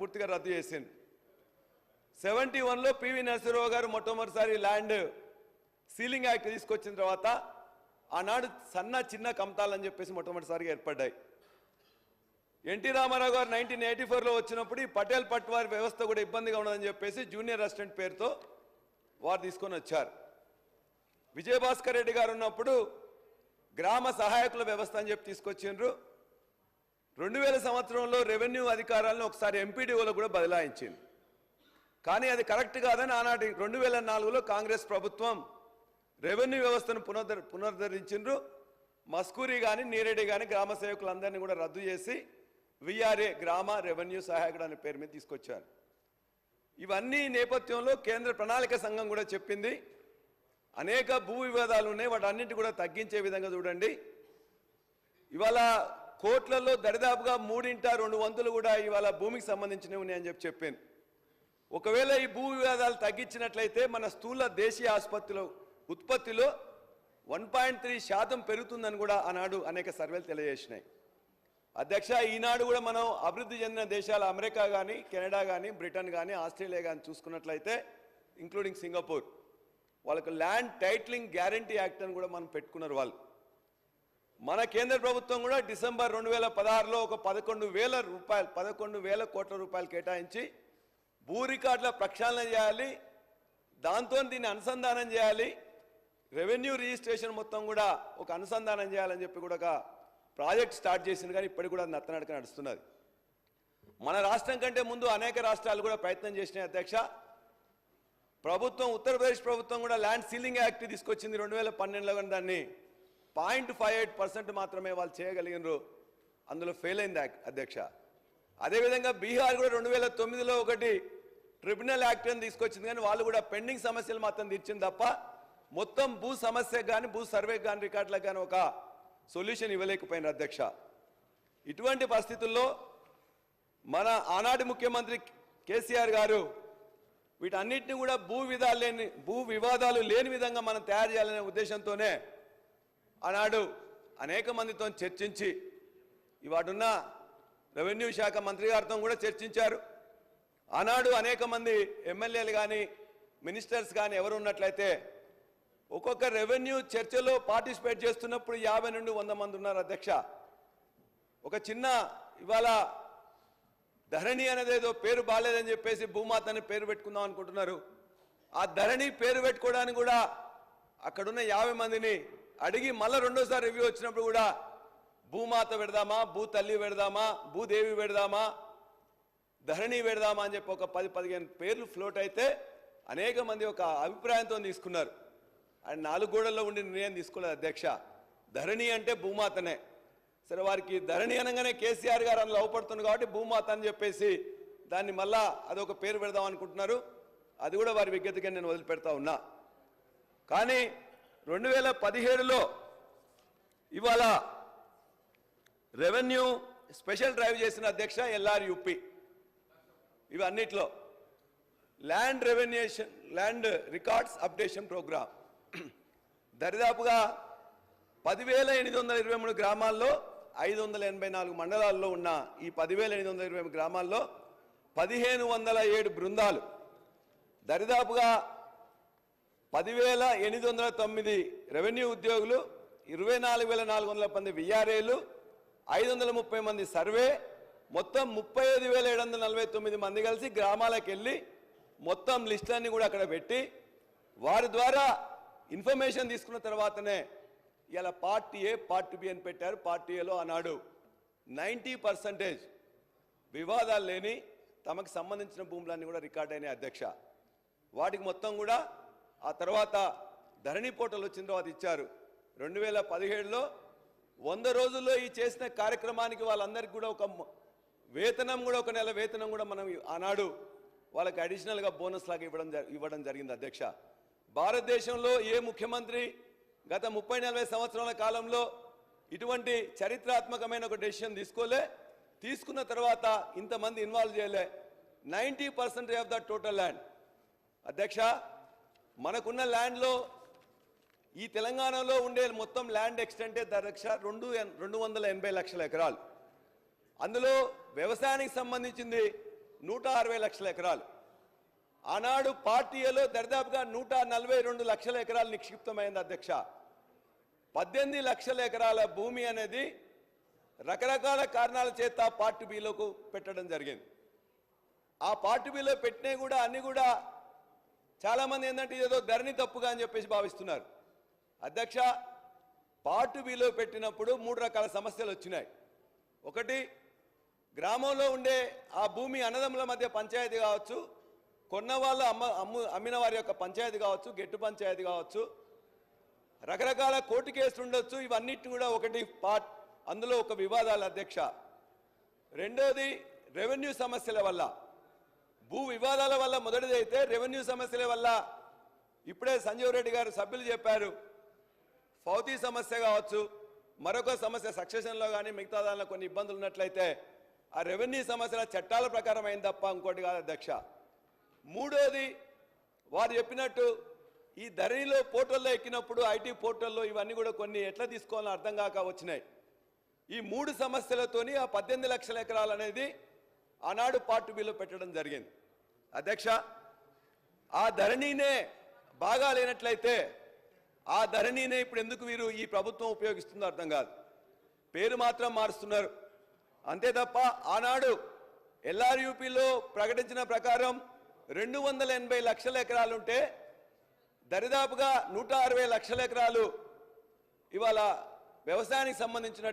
పూర్తిగా రద్దు చేసింది. సెవెంటీ వన్లో పివి నరసింహరావు గారు మొట్టమొదటిసారి ల్యాండ్ సీలింగ్ యాక్ట్ తీసుకొచ్చిన తర్వాత ఆనాడు సన్న చిన్న కమతాలని చెప్పేసి మొట్టమొదటిసారిగా ఏర్పడ్డాయి. ఎన్టీ రామారావు గారు నైన్టీన్ ఎయిటీ ఫోర్లో వచ్చినప్పుడు ఈ పటేల్ పట్వారి వ్యవస్థ కూడా ఇబ్బందిగా ఉన్నదని చెప్పేసి జూనియర్ అసిస్టెంట్ పేరుతో వారు తీసుకొని వచ్చారు. విజయభాస్కర్ రెడ్డి గారు ఉన్నప్పుడు గ్రామ సహాయకుల వ్యవస్థ అని చెప్పి తీసుకొచ్చిండ్రు. రెండు వేల సంవత్సరంలో రెవెన్యూ అధికారాలను ఒకసారి ఎంపీడీఓలో కూడా బదలాయించింది. కానీ అది కరెక్ట్ కాదని ఆనాటి రెండు వేల నాలుగులో కాంగ్రెస్ ప్రభుత్వం రెవెన్యూ వ్యవస్థను పునరుద్ధ పునరుద్ధరించిండ్రు మస్కూరి కానీ నీరెడ్డి కానీ గ్రామ సేవకులందరినీ కూడా రద్దు చేసి విఆర్ఏ గ్రామ రెవెన్యూ సహాయకుడు అనే పేరు మీద తీసుకొచ్చారు. ఇవన్నీ నేపథ్యంలో కేంద్ర ప్రణాళిక సంఘం కూడా చెప్పింది. అనేక భూ వివాదాలు ఉన్నాయి. వాటన్నింటి కూడా తగ్గించే విధంగా చూడండి. ఇవాళ కోట్లలో దరిదాపుగా మూడింట రెండు వంతులు కూడా ఇవాళ భూమికి సంబంధించినవి ఉన్నాయని చెప్పి చెప్పాను. ఒకవేళ ఈ భూ వివాదాలు తగ్గించినట్లయితే మన స్థూల దేశీయ ఆసుపత్రిలో ఉత్పత్తిలో వన్ పాయింట్ త్రీ శాతం పెరుగుతుందని కూడా ఆనాడు అనేక సర్వేలు తెలియజేసినాయి. అధ్యక్ష ఈనాడు కూడా మనం అభివృద్ధి చెందిన దేశాలు అమెరికా కానీ కెనడా కానీ బ్రిటన్ కానీ ఆస్ట్రేలియా కానీ చూసుకున్నట్లయితే ఇంక్లూడింగ్ సింగపూర్ వాళ్ళకు ల్యాండ్ టైటిలింగ్ గ్యారంటీ యాక్ట్ అని కూడా మనం పెట్టుకున్నారు వాళ్ళు. మన కేంద్ర ప్రభుత్వం కూడా డిసెంబర్ రెండు వేల పదహారులో ఒక పదకొండు వేల రూపాయలు పదకొండు వేల కోట్ల రూపాయలు కేటాయించి భూ రికార్డుల ప్రక్షాళన చేయాలి. దాంతో దీన్ని అనుసంధానం చేయాలి. రెవెన్యూ రిజిస్ట్రేషన్ మొత్తం కూడా ఒక అనుసంధానం చేయాలని చెప్పి కూడా ఒక ప్రాజెక్ట్ స్టార్ట్ చేసింది. కానీ ఇప్పటికి కూడా నత్తనడక నడుస్తున్నది. మన రాష్ట్రం కంటే ముందు అనేక రాష్ట్రాలు కూడా ప్రయత్నం చేసినాయి అధ్యక్ష. ప్రభుత్వం ఉత్తరప్రదేశ్ ప్రభుత్వం కూడా ల్యాండ్ సీలింగ్ యాక్ట్ తీసుకొచ్చింది. రెండు వేల పన్నెండులో కానీ దాన్ని పాయింట్ ఫైవ్ ఎయిట్ పర్సెంట్ మాత్రమే వాళ్ళు చేయగలిగినారు. అందులో ఫెయిల్ అయింది అధ్యక్ష. అదేవిధంగా బీహార్ కూడా రెండు వేల తొమ్మిదిలో ఒకటి ట్రిబ్యునల్ యాక్ట్ అని తీసుకొచ్చింది కానీ వాళ్ళు కూడా పెండింగ్ సమస్యలు మాత్రం తీర్చింది తప్ప మొత్తం భూ సమస్యకు కానీ భూ సర్వేకి కానీ రికార్డులకు కానీ ఒక సొల్యూషన్ ఇవ్వలేకపోయినారు అధ్యక్ష. ఇటువంటి పరిస్థితుల్లో మన ఆనాటి ముఖ్యమంత్రి కేసీఆర్ గారు వీటన్నిటిని కూడా భూ విధాలు లేని భూ వివాదాలు లేని విధంగా మనం తయారు చేయాలనే ఉద్దేశంతోనే ఆనాడు అనేక మందితో చర్చించి ఇవాడున్న రెవెన్యూ శాఖ మంత్రి గారితో కూడా చర్చించారు. ఆనాడు అనేక మంది ఎమ్మెల్యేలు కానీ మినిస్టర్స్ కానీ ఎవరు ఉన్నట్లయితే ఒక్కొక్క రెవెన్యూ చర్చలో పార్టిసిపేట్ చేస్తున్నప్పుడు యాభై నుండి వంద మంది ఉన్నారు అధ్యక్ష. ఒక చిన్న ఇవాళ ధరణి అనేది ఏదో పేరు బాగాలేదని చెప్పేసి భూమాత అని పేరు పెట్టుకుందాం అనుకుంటున్నారు. ఆ ధరణి పేరు పెట్టుకోవడానికి కూడా అక్కడున్న యాభై మందిని అడిగి మళ్ళీ రెండోసారి రివ్యూ వచ్చినప్పుడు కూడా భూమాత పెడదామా భూ తల్లి పెడదామా భూదేవి పెడదామా ధరణి పెడదామా అని చెప్పి ఒక పది పదిహేను పేర్లు ఫ్లోట్ అయితే అనేక మంది ఒక అభిప్రాయంతో తీసుకున్నారు. ఆయన నాలుగు గోడల్లో ఉండి నిర్ణయం తీసుకోలేదు అధ్యక్ష. ధరణి అంటే భూమాతనే. సరే వారికి ధరణి అనగానే కేసీఆర్ గారు అందులో అవపడుతుంది కాబట్టి భూమాత అని చెప్పేసి దాన్ని మళ్ళా అదొక పేరు పెడదాం అనుకుంటున్నారు. అది కూడా వారి విజ్ఞతగా నేను వదిలిపెడతా ఉన్నా. కానీ రెండు వేల పదిహేడులో ఇవాళ రెవెన్యూ స్పెషల్ డ్రైవ్ చేసిన అధ్యక్ష ఎల్ఆర్ యూపీ ఇవన్నిట్లో ల్యాండ్ రెవెన్యూషన్ ల్యాండ్ రికార్డ్స్ అప్డేషన్ ప్రోగ్రామ్. దరిదాపుగా పదివేల ఎనిమిది వందల ఇరవై మూడు గ్రామాల్లో ఐదు వందల ఎనభై నాలుగు మండలాల్లో ఉన్న ఈ పదివేల ఎనిమిది వందల ఇరవై గ్రామాల్లో పదిహేను వందల ఏడు బృందాలు. దరిదాపుగా పదివేల ఎనిమిది వందల తొమ్మిది రెవెన్యూ ఉద్యోగులు ఇరవై నాలుగు వేల నాలుగు వందల మంది విఆర్ఏలు ఐదు వందల ముప్పై మంది సర్వే మొత్తం ముప్పై ఐదు వేల ఏడు వందల నలభై తొమ్మిది మంది కలిసి గ్రామాలకు వెళ్ళి మొత్తం లిస్టులన్నీ కూడా అక్కడ పెట్టి వారి ద్వారా ఇన్ఫర్మేషన్ తీసుకున్న తర్వాతనే ఇలా పార్టీ ఏ పార్టీ బి అని పెట్టారు. పార్టీ ఏలో అన్నాడు నైంటీ పర్సంటేజ్ వివాదాలు లేని తమకు సంబంధించిన భూములన్నీ కూడా రికార్డ్ అయినాయి అధ్యక్ష. వాటికి మొత్తం కూడా ఆ తర్వాత ధరణి పోర్టల్ వచ్చిన తర్వాత ఇచ్చారు. రెండు వేల పదిహేడులో వంద రోజుల్లో ఈ చేసిన కార్యక్రమానికి వాళ్ళందరికీ కూడా ఒక వేతనం కూడా ఒక నెల వేతనం కూడా మనం ఆనాడు వాళ్ళకి అడిషనల్గా బోనస్ లాగా ఇవ్వడం ఇవ్వడం జరిగింది అధ్యక్ష. భారతదేశంలో ఏ ముఖ్యమంత్రి గత ముప్పై నలభై సంవత్సరాల కాలంలో ఇటువంటి చరిత్రాత్మకమైన ఒక డెసిషన్ తీసుకోలే తీసుకున్న తర్వాత ఇంతమంది ఇన్వాల్వ్ చేయలే. Ninety percent of the total land. అధ్యక్ష మనకున్న ల్యాండ్లో ఈ తెలంగాణలో ఉండే మొత్తం ల్యాండ్ ఎక్స్టెంటే దక్ష రెండు రెండు వందల ఎనభై లక్షల ఎకరాలు. అందులో వ్యవసాయానికి సంబంధించింది నూట అరవై లక్షల ఎకరాలు. ఆనాడు పార్టీలో దరిదాపుగా నూట నలభై రెండు లక్షల ఎకరాలు నిక్షిప్తమైంది అధ్యక్ష. పద్దెనిమిది లక్షల ఎకరాల భూమి అనేది రకరకాల కారణాల చేత పార్టీ బీలోకి పెట్టడం జరిగింది. ఆ పార్టీ బీలో పెట్టినవి కూడా అన్నీ కూడా చాలామంది ఏంటంటే ఏదో ధరణి తప్పుగా అని చెప్పేసి భావిస్తున్నారు. అధ్యక్ష పార్ట్ బిలో పెట్టినప్పుడు మూడు రకాల సమస్యలు వచ్చినాయి. ఒకటి గ్రామంలో ఉండే ఆ భూమి అన్నదమ్ముల మధ్య పంచాయతీ కావచ్చు కొన్న వాళ్ళు అమ్మ అమ్ము అమ్మిన వారి యొక్క పంచాయతీ కావచ్చు గెట్టు పంచాయతీ కావచ్చు రకరకాల కోర్టు కేసులు ఉండొచ్చు ఇవన్నిటి కూడా ఒకటి పార్ట్ అందులో ఒక వివాదాల అధ్యక్ష. రెండోది రెవెన్యూ సమస్యల వల్ల. భూ వివాదాల వల్ల మొదటిది అయితే రెవెన్యూ సమస్యల వల్ల. ఇప్పుడే సంజీవ్ రెడ్డి గారు సభ్యులు చెప్పారు. ఫౌతీ సమస్య కావచ్చు మరొక సమస్య సక్సెషన్లో కానీ మిగతా దానిలో కొన్ని ఇబ్బందులు ఉన్నట్లయితే ఆ రెవెన్యూ సమస్యల చట్టాల ప్రకారం అయింది తప్ప ఇంకోటి కాదు అధ్యక్ష. మూడోది వారు చెప్పినట్టు ఈ ధరణిలో పోర్టల్లో ఎక్కినప్పుడు ఐటీ పోర్టల్లో ఇవన్నీ కూడా కొన్ని ఎట్లా తీసుకోవాలని అర్థం కాక వచ్చినాయి. ఈ మూడు సమస్యలతోని ఆ పద్దెనిమిది లక్షల ఎకరాలు అనేది ఆనాడు పార్టీ బిల్లు పెట్టడం జరిగింది. అధ్యక్ష ఆ ధరణినే బాగా లేనట్లయితే ఆ ధరణినే ఇప్పుడు ఎందుకు వీరు ఈ ప్రభుత్వం ఉపయోగిస్తుందో అర్థం కాదు. పేరు మాత్రం మారుస్తున్నారు. అంతే తప్ప ఆనాడు ఎల్ఆర్యూపీలో ప్రకటించిన ప్రకారం రెండు వందల ఎనభై లక్షల ఎకరాలుంటే దరిదాపుగా నూట అరవై లక్షల ఎకరాలు ఇవాళ వ్యవసాయానికి సంబంధించినట్లు